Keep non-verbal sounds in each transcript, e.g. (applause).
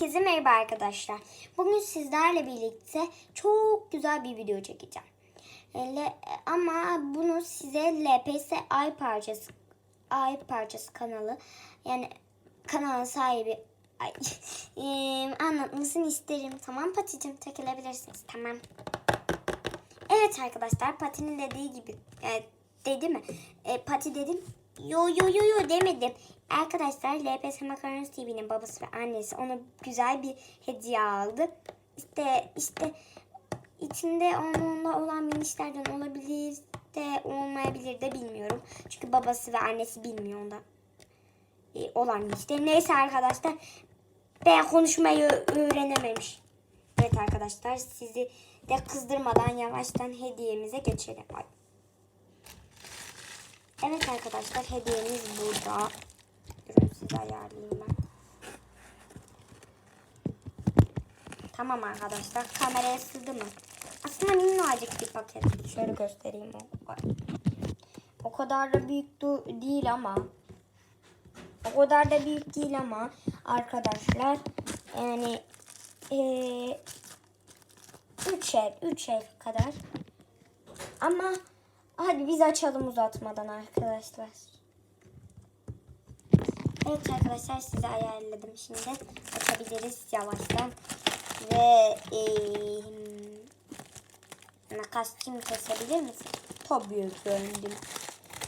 Herkese merhaba arkadaşlar. Bugün sizlerle birlikte çok güzel bir video çekeceğim. Ele- ama bunu size LPS Ay parçası Ay parçası kanalı yani kanalın sahibi ay, (laughs) em, anlatmasını isterim. Tamam Pati'cim çekilebilirsiniz. Tamam. Evet arkadaşlar Pati'nin dediği gibi e, dedi mi? E, Pati dedim. Yo yo yo yo demedim. Arkadaşlar LPS Makarons TV'nin babası ve annesi ona güzel bir hediye aldı. İşte işte içinde onunla olan minişlerden olabilir de olmayabilir de bilmiyorum. Çünkü babası ve annesi bilmiyor onda e, olan minişleri. Neyse arkadaşlar ben konuşmayı öğrenememiş. Evet arkadaşlar sizi de kızdırmadan yavaştan hediyemize geçelim. Ay. Evet arkadaşlar hediyemiz burada. Durun size ayarlayayım ben. Tamam arkadaşlar kameraya sığdı mı? Aslında minnacık bir paket. Şöyle göstereyim o. Kadar da büyük değil ama. O kadar da büyük değil ama arkadaşlar yani eee üç el, üç el kadar. Ama hadi biz açalım uzatmadan arkadaşlar. Evet arkadaşlar size ayarladım şimdi. Açabiliriz yavaştan. Ve eee makas kim kesebilir misin? Tabii efendim.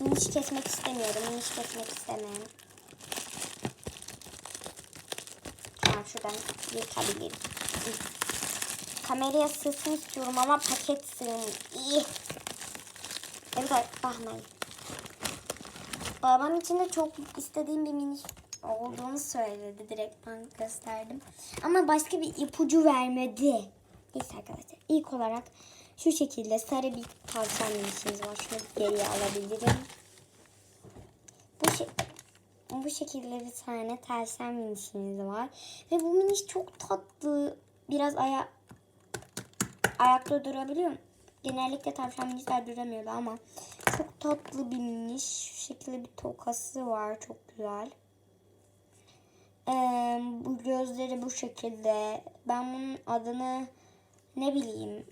Miniş kesmek istemiyorum. Miniş kesmek istemiyorum. Tamam şuradan yıkabilirim. Kameraya sığsın istiyorum ama paket sığmıyor. İyi. Evet bakmayın. Babam için de çok istediğim bir mini olduğunu söyledi. Direkt ben gösterdim. Ama başka bir ipucu vermedi. Neyse arkadaşlar. İlk olarak şu şekilde sarı bir tavşan minişimiz var. Şunu geriye alabilirim. Bu şey bu şekilde bir tane tavşan minişimiz var. Ve bu miniş çok tatlı. Biraz aya ayakta durabiliyor. Genellikle tavşan minişler duramıyordu ama çok tatlı bir miniş. Şu şekilde bir tokası var. Çok güzel. Ee, bu gözleri bu şekilde. Ben bunun adını ne bileyim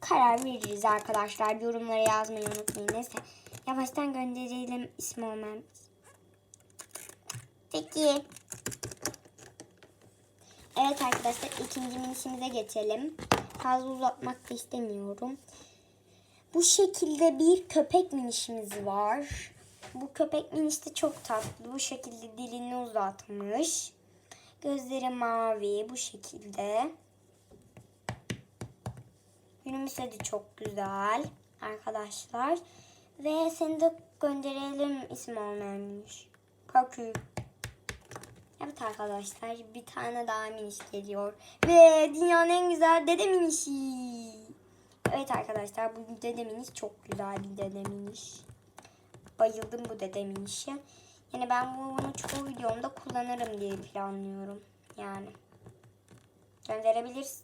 karar veririz arkadaşlar. Yorumlara yazmayı unutmayın. Neyse yavaştan gönderelim ismi olmayan. Peki. Evet arkadaşlar ikinci minişimize geçelim. Fazla uzatmak da istemiyorum. Bu şekilde bir köpek minişimiz var. Bu köpek miniş de çok tatlı. Bu şekilde dilini uzatmış. Gözleri mavi bu şekilde. Günümüzde de çok güzel arkadaşlar. Ve seni de gönderelim isim olmayanmış. Kakü. Evet arkadaşlar bir tane daha miniş geliyor. Ve dünyanın en güzel dede minişi. Evet arkadaşlar bu dede miniş çok güzel bir dede miniş. Bayıldım bu dede minişe. Yani ben bunu çoğu videomda kullanırım diye planlıyorum. Yani. Gönderebiliriz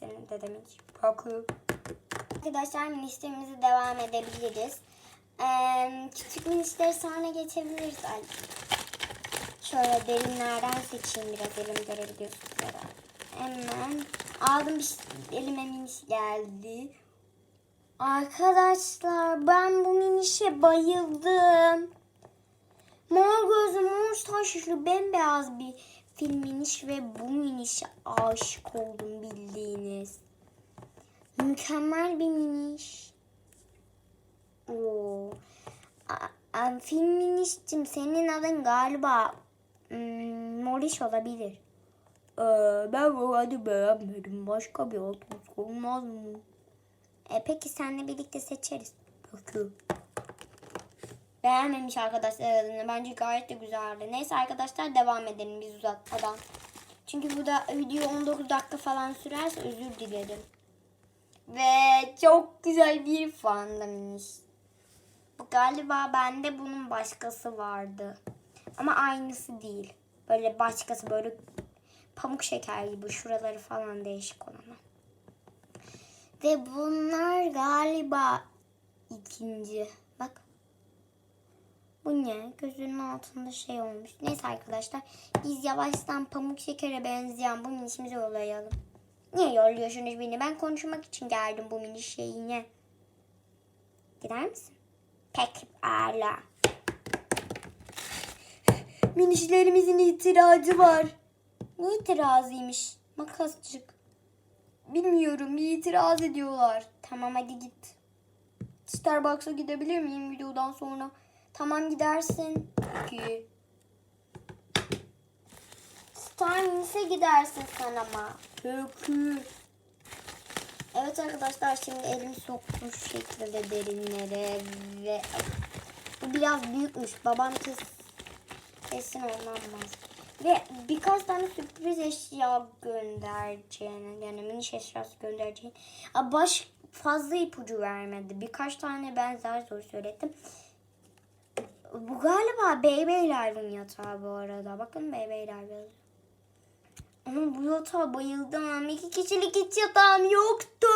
senin dede miniş. Bakın. Arkadaşlar minişlerimize devam edebiliriz. Ee, küçük minişleri sonra geçebiliriz. Şöyle derinlerden seçeyim biraz elim herhalde. Hemen aldım bir elime miniş geldi. Arkadaşlar ben bu minişe bayıldım. Mor gözlü, mor saçlı, bembeyaz bir fil miniş ve bu minişe aşık oldum bildiğiniz. Mükemmel bir miniş. Oo. A- a- Fil minişcim senin adın galiba hmm, Moriş olabilir. Ee, ben bu adı beğenmedim. Başka bir adı olmaz mı? E, peki seninle birlikte seçeriz. Bakın. Beğenmemiş arkadaşlar adını. Bence gayet de güzeldi. Neyse arkadaşlar devam edelim biz uzatmadan. Çünkü bu da video 19 dakika falan sürerse özür dilerim. Ve çok güzel bir fandamış. Bu galiba bende bunun başkası vardı. Ama aynısı değil. Böyle başkası böyle pamuk şeker gibi şuraları falan değişik olanı. Ve bunlar galiba ikinci. Bak. Bu ne? Gözünün altında şey olmuş. Neyse arkadaşlar. Biz yavaştan pamuk şekere benzeyen bu minişimizi yollayalım. Niye yolluyorsunuz beni? Ben konuşmak için geldim bu mini şeyine. Gider misin? Peki ala. Minişlerimizin itirazı var. Ne itirazıymış? Makasçık. Bilmiyorum bir itiraz ediyorlar. Tamam hadi git. Starbucks'a gidebilir miyim videodan sonra? Tamam gidersin. Peki. Star Minis'e gidersin sen ama. Peki. Evet arkadaşlar şimdi elimi soktum şu şekilde derinlere ve bu biraz büyükmüş. Babam kes, kesin olmaz. Ve birkaç tane sürpriz eşya göndereceğini yani mini eşyası göndereceğini. Baş fazla ipucu vermedi. Birkaç tane benzer zor söyledim. Bu galiba Beybeyler'in yatağı bu arada. Bakın Beybeyler yazıyor. Ama bu yatağa bayıldım. İki kişilik hiç yatağım yoktu.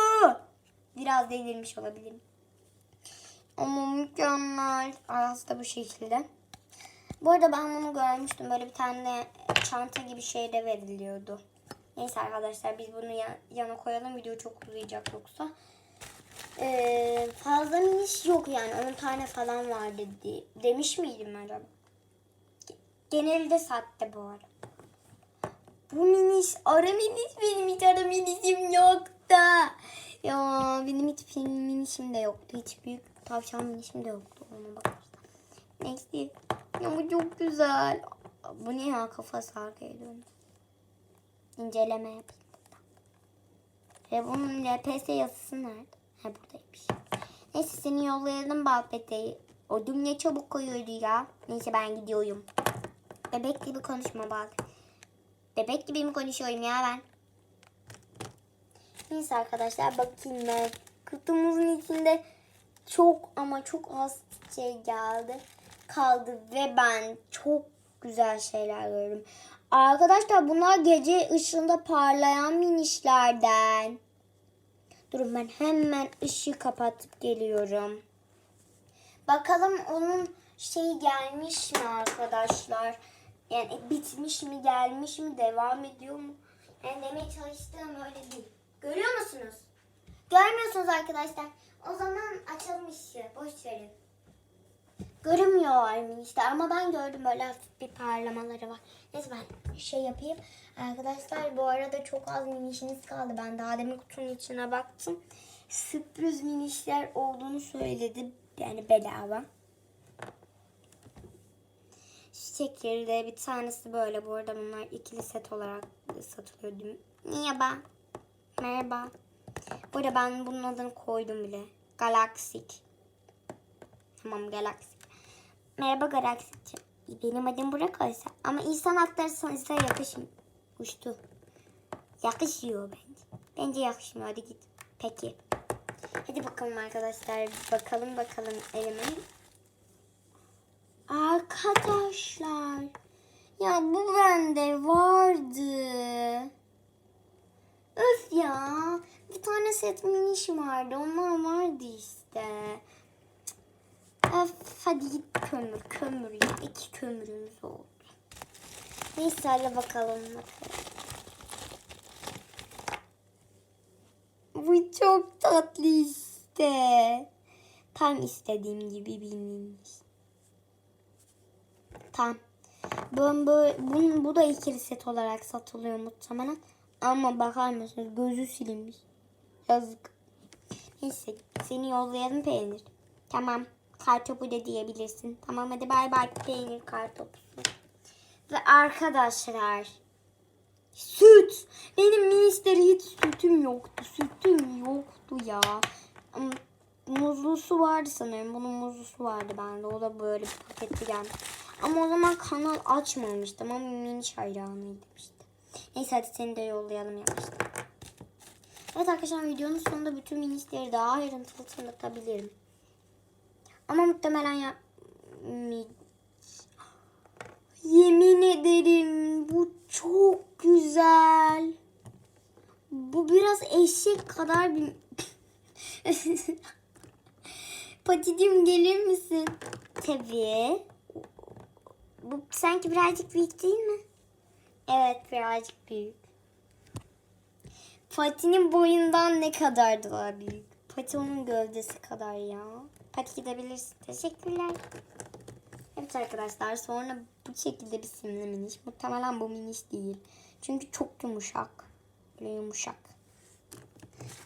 Biraz delirmiş olabilirim. Ama mükemmel. Arası da bu şekilde. Bu arada ben bunu görmüştüm. Böyle bir tane çanta gibi şey de veriliyordu. Neyse arkadaşlar biz bunu ya- yana koyalım. Video çok uzayacak yoksa. Ee, fazla miniş yok yani. 10 tane falan var dedi. Demiş miydim acaba? Genelde sattı bu arada. Bu miniş ara miniş benim hiç ara minişim yoktu. Ya benim hiç film minişim de yoktu. Hiç büyük tavşan minişim de yoktu. Ona bakarsan. Neyse. Ya bu çok güzel. Bu ne ya kafası arkaya döndü. İnceleme yapayım. Ve bunun LPS yazısı nerede? Ha buradaymış. Neyse seni yollayalım Balpete'yi. Odum ne çabuk koyuyordu ya. Neyse ben gidiyorum. Bebek gibi konuşma bak. Bebek gibi mi konuşuyorum ya ben? Neyse arkadaşlar bakayım ben. Kutumuzun içinde çok ama çok az şey geldi. Kaldı ve ben çok güzel şeyler gördüm. Arkadaşlar bunlar gece ışığında parlayan minişlerden. Durun ben hemen ışığı kapatıp geliyorum. Bakalım onun şeyi gelmiş mi arkadaşlar? Yani bitmiş mi, gelmiş mi, devam ediyor mu? Yani demeye çalıştığım öyle değil. Görüyor musunuz? Görmüyorsunuz arkadaşlar. O zaman açalım ışığı. Boş verin. Görünmüyor mu işte ama ben gördüm böyle hafif bir parlamaları var. Neyse ben şey yapayım. Arkadaşlar bu arada çok az minişiniz kaldı. Ben daha demin kutunun içine baktım. Sürpriz minişler olduğunu söyledi. Yani bedava. Şu şekilde bir tanesi böyle. Bu arada bunlar ikili set olarak satılıyor değil mi? Merhaba. Bu arada ben bunun adını koydum bile. Galaxik. Tamam Galaxik. Merhaba Galaxikçi. Benim adım Burak Oysa. Ama insan hakları sonuçta yakışım. Uçtu. Yakışıyor bence. Bence yakışmıyor. Hadi git. Peki. Hadi bakalım arkadaşlar. Bakalım bakalım elime. Arkadaşlar. Ya bu bende vardı. Öf ya. Bir tane set miniş vardı. Onlar vardı işte. Öf hadi git kömür kömür ya. İki kömürümüz oldu. Neyse hadi bakalım. Bu çok tatlı işte. Tam istediğim gibi bir miniş. Tamam. Bu, bu, bu, bu da ikili set olarak satılıyor muhtemelen. Ama bakar mısınız gözü silinmiş. Yazık. Neyse seni yollayalım peynir. Tamam. Kartopu da diyebilirsin. Tamam hadi bay bay peynir kartopusu. Ve arkadaşlar. Süt. Benim ministeri hiç sütüm yoktu. Sütüm yoktu ya. Ama Muzlusu vardı sanırım. Bunun muzlusu vardı bende. O da böyle bir paketli gelmiş. Ama o zaman kanal açmamıştım. Ama mini hayranıydım işte. Neyse hadi seni de yollayalım yavaştan. Evet arkadaşlar videonun sonunda bütün minisleri daha ayrıntılı tanıtabilirim. Ama muhtemelen ya... mi- Yemin ederim bu çok güzel. Bu biraz eşek kadar bir... (laughs) Patidim gelir misin? Tabii. Bu sanki birazcık büyük değil mi? Evet birazcık büyük. Fatih'in boyundan ne kadar daha büyük? Fatih onun gövdesi kadar ya. Fatih gidebilirsin. Teşekkürler. Evet arkadaşlar sonra bu şekilde bir simli miniş. Muhtemelen bu miniş değil. Çünkü çok yumuşak. Böyle yumuşak.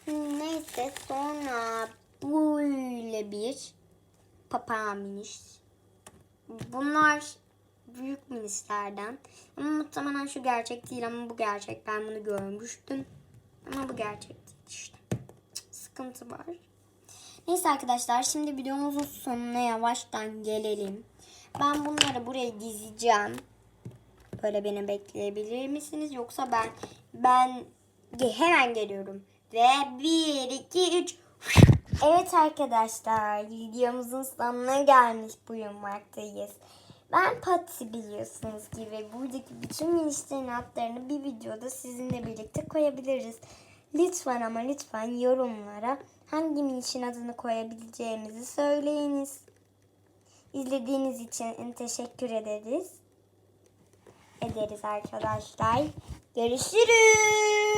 Neyse sonra böyle bir papağan miniş. Bunlar büyük minişlerden. Ama muhtemelen şu gerçek değil ama bu gerçek. Ben bunu görmüştüm. Ama bu gerçek değil işte. Sıkıntı var. Neyse arkadaşlar şimdi videomuzun sonuna yavaştan gelelim. Ben bunları buraya dizeceğim. Böyle beni bekleyebilir misiniz? Yoksa ben ben hemen geliyorum. Ve 1, 2, 3. Evet arkadaşlar videomuzun sonuna gelmiş bulunmaktayız. Ben Patsi biliyorsunuz gibi buradaki bütün minişlerin adlarını bir videoda sizinle birlikte koyabiliriz. Lütfen ama lütfen yorumlara hangi minişin adını koyabileceğimizi söyleyiniz. İzlediğiniz için teşekkür ederiz. Ederiz arkadaşlar. Görüşürüz.